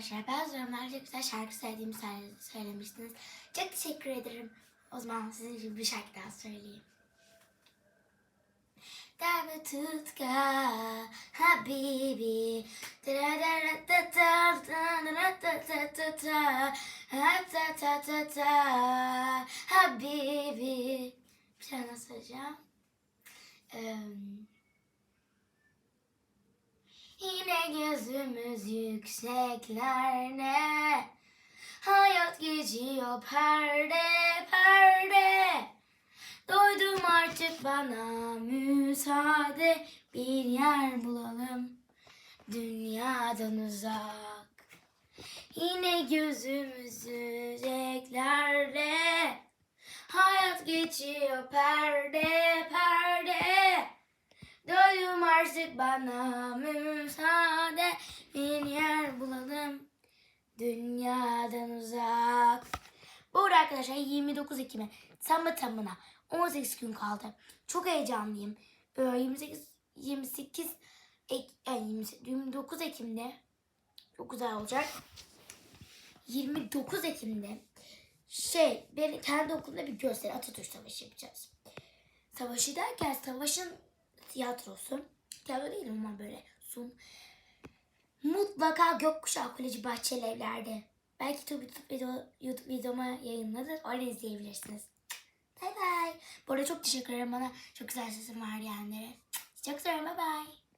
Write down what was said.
arkadaşlar bazı yorumlarda güzel şarkı söylediğimi söyle- söylemiştiniz. Çok teşekkür ederim. O zaman sizin için bir şarkı daha söyleyeyim. Dame tutka habibi ta ta ta ta ta ta ta ta ha ta ta ta ta habibi bir tane daha söyleyeceğim. Eee, Yine gözümüz yükseklerde Hayat geçiyor perde perde. Doydum artık bana müsaade. Bir yer bulalım dünyadan uzak. Yine gözümüz yükseklerde Hayat geçiyor perde perde artık bana müsaade Bir yer bulalım Dünyadan uzak Bu arkadaşlar 29 Ekim'e tam tamına 18 gün kaldı. Çok heyecanlıyım. Ee, 28 28 Ek, yani 28 29 Ekim'de çok güzel olacak. 29 Ekim'de şey benim kendi okulumda bir gösteri Atatürk Savaşı yapacağız. Savaşı derken savaşın tiyatrosu. Tiyatro değil ama böyle sun. Mutlaka Gökkuşağı Kuleci Bahçeli Evler'de. Belki YouTube, video, YouTube videoma yayınladır. Orada izleyebilirsiniz. Bay bay. Bu arada çok teşekkür ederim bana çok güzel sesim var diyenlere. Çok seviyorum. Bay bay.